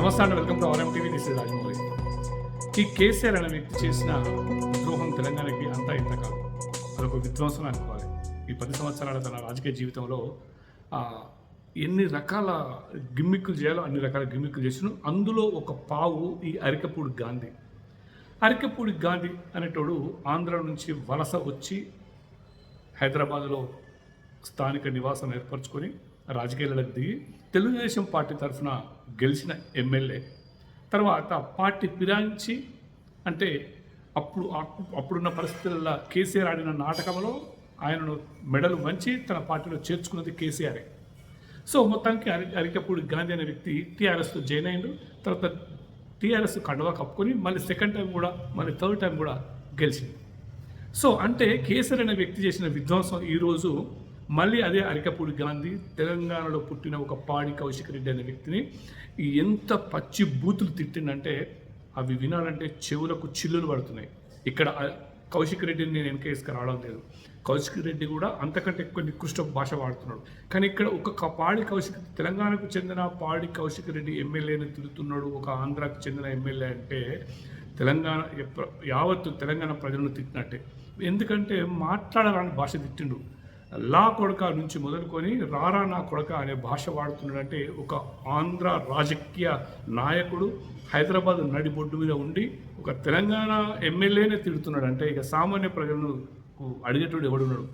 నమస్తే అండి welcome to RM TV. This is Rajamouli. ఈ కేసీఆర్ అనే వ్యక్తి చేసిన ద్రోహం తెలంగాణకి అంతా ఇంత కాదు. అదొక విధ్వంసం అనుకోవాలి. ఈ పది సంవత్సరాల తన రాజకీయ జీవితంలో ఎన్ని రకాల గిమ్మిక్కులు చేయాలో అన్ని రకాల గిమ్మిక్కులు చేసిన అందులో ఒక పావు ఈ అరికపూడి గాంధీ. అరికపూడి గాంధీ అనేటోడు ఆంధ్ర నుంచి వలస వచ్చి హైదరాబాద్లో స్థానిక నివాసం ఏర్పరచుకొని రాజకీయాలకు దిగి తెలుగుదేశం పార్టీ తరఫున గెలిచిన ఎమ్మెల్యే. తర్వాత పార్టీ ఫిరాయించి అంటే అప్పుడు అప్పుడున్న పరిస్థితుల్లో కేసీఆర్ ఆడిన నాటకంలో ఆయనను మెడలు వంచి తన పార్టీలో చేర్చుకున్నది కేసీఆరే. సో మొత్తానికి అరి అరికప్పుడు గాంధీ అనే వ్యక్తి టీఆర్ఎస్తో జాయిన్ అయ్యాడు తర్వాత టీఆర్ఎస్ కండవా కప్పుకొని మళ్ళీ సెకండ్ టైం కూడా మళ్ళీ థర్డ్ టైం కూడా గెలిచింది. సో అంటే కేసీఆర్ అనే వ్యక్తి చేసిన విధ్వంసం ఈరోజు మళ్ళీ అదే అరికపూడి గాంధీ తెలంగాణలో పుట్టిన ఒక పాడి కౌశిక్ రెడ్డి అనే వ్యక్తిని ఎంత పచ్చి బూతులు తిట్టిందంటే అవి వినాలంటే చెవులకు చిల్లులు పడుతున్నాయి. ఇక్కడ ఆ- కౌశిక్ రెడ్డిని నేను వెనకేసుకు రావడం లేదు. కౌశిక్ రెడ్డి కూడా అంతకంటే ఎక్కువ నికృష్ట భాష వాడుతున్నాడు. కానీ ఇక్కడ ఒక క- పాడి కౌశిక్ తెలంగాణకు చెందిన పాడి కౌశిక్ రెడ్డి ఎమ్మెల్యేని తిడుతున్నాడు ఒక ఆంధ్రాకు చెందిన ఎమ్మెల్యే అంటే తెలంగాణ యావత్తు తెలంగాణ ప్రజలను తిట్టినట్టే. ఎందుకంటే మాట్లాడాలని భాష తిట్టిండు. లా కొడక నుంచి మొదలుకొని రారా నా కొడక అనే భాష వాడుతున్నాడంటే ఒక ఆంధ్ర రాజకీయ నాయకుడు హైదరాబాద్ నడిబొడ్డు మీద ఉండి ఒక తెలంగాణ ఎమ్మెల్యేనే తిడుతున్నాడు. అంటే ఇక సామాన్య ప్రజలను అడిగేటోడు ఎవడున్నాడు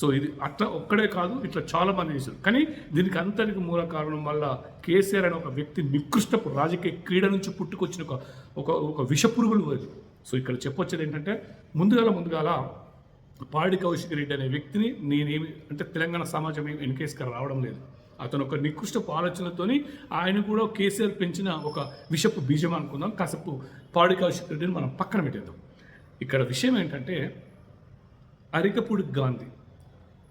సో ఇది అట్లా ఒక్కడే కాదు ఇట్లా చాలా మంది చేశారు. కానీ దీనికి అంతటికి మూల కారణం వల్ల కేసీఆర్ అనే ఒక వ్యక్తి నికృష్టపు రాజకీయ క్రీడ నుంచి పుట్టుకొచ్చిన ఒక ఒక ఒక విషపురుగులు అది. సో ఇక్కడ చెప్పొచ్చేది ఏంటంటే ముందుగాల ముందుగాల పాడి కౌశిక్ రెడ్డి అనే వ్యక్తిని నేనేమి అంటే తెలంగాణ సమాజం ఏమి వెనకేసుకు రావడం లేదు. అతను ఒక నికృష్టపు ఆలోచనతోని ఆయన కూడా కేసీఆర్ పెంచిన ఒక విషపు బీజం అనుకుందాం కాసేపు పాడి కౌశిక్ రెడ్డిని మనం పక్కన పెట్టేద్దాం. ఇక్కడ విషయం ఏంటంటే అరికపూడి గాంధీ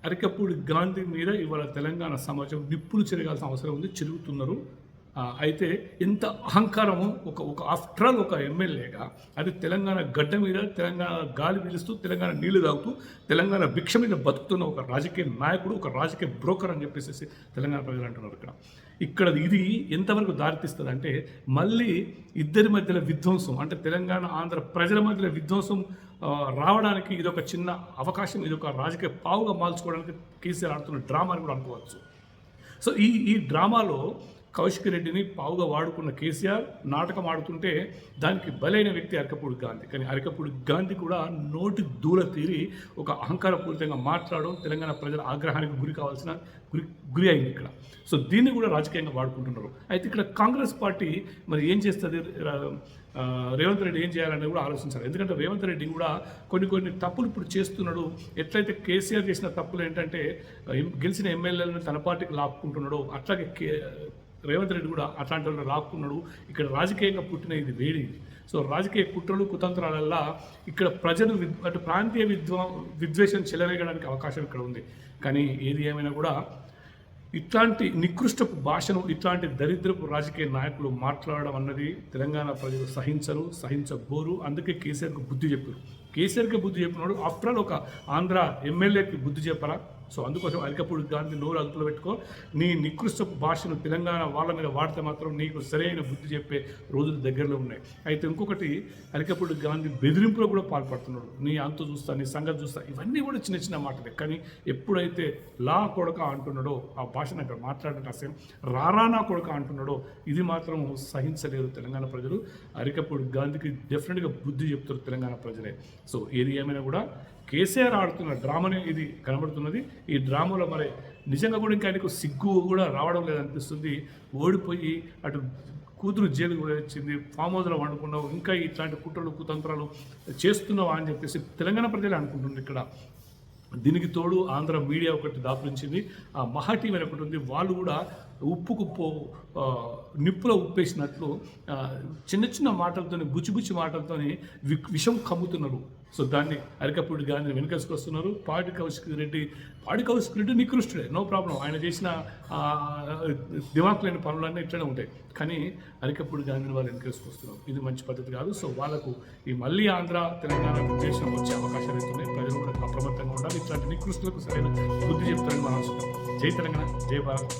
అరికపూడి గాంధీ మీద ఇవాళ తెలంగాణ సమాజం నిప్పులు చెరగాల్సిన అవసరం ఉంది చెరుగుతున్నారు. అయితే ఎంత అహంకారము ఒక ఒక ఆఫ్టర్ ఆల్ ఒక ఎమ్మెల్యేగా అది తెలంగాణ గడ్డ మీద తెలంగాణ గాలి పీలుస్తూ తెలంగాణ నీళ్ళు తాగుతూ తెలంగాణ భిక్ష మీద బతుకుతున్న ఒక రాజకీయ నాయకుడు ఒక రాజకీయ బ్రోకర్ అని చెప్పేసి తెలంగాణ ప్రజలు అంటున్నారు ఇక్కడ. ఇక్కడ ఇది ఎంతవరకు దారితీస్తుంది అంటే మళ్ళీ ఇద్దరి మధ్యలో విధ్వంసం అంటే తెలంగాణ ఆంధ్ర ప్రజల మధ్యలో విధ్వంసం రావడానికి ఇది ఒక చిన్న అవకాశం ఇది ఒక రాజకీయ పావుగా మార్చుకోవడానికి కేసీఆర్ ఆడుతున్న డ్రామా అని కూడా అనుకోవచ్చు. సో ఈ ఈ డ్రామాలో కౌశిక్ రెడ్డిని పావుగా వాడుకున్న కేసీఆర్ నాటకం ఆడుతుంటే దానికి బలైన వ్యక్తి అరకపూడి గాంధీ. కానీ అరకపూడి గాంధీ కూడా నోటి దూల తీరి ఒక అహంకారపూరితంగా మాట్లాడడం తెలంగాణ ప్రజల ఆగ్రహానికి గురి కావాల్సిన గురి గురి అయింది ఇక్కడ. సో దీన్ని కూడా రాజకీయంగా వాడుకుంటున్నారు. అయితే ఇక్కడ కాంగ్రెస్ పార్టీ మరి ఏం చేస్తుంది? రేవంత్ రెడ్డి ఏం చేయాలని కూడా ఆలోచించాలి. ఎందుకంటే రేవంత్ రెడ్డి కూడా కొన్ని కొన్ని తప్పులు ఇప్పుడు చేస్తున్నాడు. ఎట్లయితే కేసీఆర్ చేసిన తప్పులు ఏంటంటే గెలిచిన ఎమ్మెల్యేలను తన పార్టీకి లాక్కుంటున్నాడు అట్లాగే కే రేవంత్ రెడ్డి కూడా అట్లాంటి వాళ్ళు రాకున్నాడు ఇక్కడ రాజకీయంగా పుట్టిన ఇది వేడి సో రాజకీయ కుట్రలు కుతంత్రాలల్లా ఇక్కడ ప్రజలు విద్- అటు ప్రాంతీయ విద్వా విద్వేషం చెలరేగడానికి అవకాశం ఇక్కడ ఉంది. కానీ ఏది ఏమైనా కూడా ఇట్లాంటి నికృష్టపు భాషను ఇట్లాంటి దరిద్రపు రాజకీయ నాయకులు మాట్లాడడం అన్నది తెలంగాణ ప్రజలు సహించరు సహించబోరు. అందుకే కేసీఆర్కి బుద్ధి చెప్పారు. కేసీఆర్కి బుద్ధి చెప్పినాడు ఆఫ్టర్ ఆల్ ఒక ఆంధ్ర ఎమ్మెల్యేకి బుద్ధి చెప్పరా సో అందుకోసం అరికపూడి గాంధీ నోరు అదుపులో పెట్టుకో. నీ నికృష్ట భాషను తెలంగాణ వాళ్ళ మీద వాడితే మాత్రం నీకు సరైన బుద్ధి చెప్పే రోజులు దగ్గరలో ఉన్నాయి. అయితే ఇంకొకటి అరికపూడి గాంధీ బెదిరింపులో కూడా పాల్పడుతున్నాడు. నీ అంత చూస్తా నీ సంగతి చూస్తా ఇవన్నీ కూడా చిన్న చిన్న మాటలే. కానీ ఎప్పుడైతే లా కొడక అంటున్నాడో ఆ భాషను అక్కడ మాట్లాడటం అసలు రారానా కొడక అంటున్నాడో ఇది మాత్రం సహించలేదు తెలంగాణ ప్రజలు. అరికపూడి గాంధీకి డెఫినెట్గా బుద్ధి చెప్తారు తెలంగాణ ప్రజలే. సో ఏది ఏమైనా కూడా కేసీఆర్ ఆడుతున్న డ్రామానే ఇది కనబడుతున్నది. ఈ డ్రామాలో మరి నిజంగా కూడా ఇంకా ఆయనకు సిగ్గు కూడా రావడం లేదనిపిస్తుంది. ఓడిపోయి అటు కూతురు జైలుకు కూడా వచ్చింది ఫామ్ హౌస్లో వండుకున్నావు ఇంకా ఇట్లాంటి కుట్రలు కుతంత్రాలు చేస్తున్నావా అని చెప్పేసి తెలంగాణ ప్రజలే అనుకుంటుంది ఇక్కడ. దీనికి తోడు ఆంధ్ర మీడియా ఒకటి దాపురించింది. ఆ మహా టీవీ అని ఒకటి ఉంది. వాళ్ళు కూడా ఉప్పుకు పో నిప్పులో ఉప్పేసినట్లు చిన్న చిన్న మాటలతోని బుచ్చిబుచ్చి మాటలతోని వి విషం కమ్ముతున్నారు. సో దాన్ని అరికప్పుడు గాంధీ వెనకేసుకొస్తున్నారు. పాడి కౌశిక్ రెడ్డి పాడి కౌశిక్ రెడ్డి నికృష్టుడే నో ప్రాబ్లం. ఆయన చేసిన ఆ, దిమాక్ లేని పనులన్నీ ఇట్లనే ఉంటాయి. కానీ అరికప్పుడు గాంధీని వాళ్ళు వెనకేసుకొస్తున్నారు. ఇది మంచి పద్ధతి కాదు. సో వాళ్ళకు ఈ మళ్ళీ ఆంధ్ర తెలంగాణ ఉద్దేశం వచ్చే అవకాశాలు అయితే ఉన్నాయి. ప్రజలు కూడా అప్రమత్తంగా ఉండాలి. ఇట్లాంటి నికృష్టులకు సరైన బుద్ధి చెప్తారని మనం అనుకుంటాం జై తెలంగాణ జై భారత్.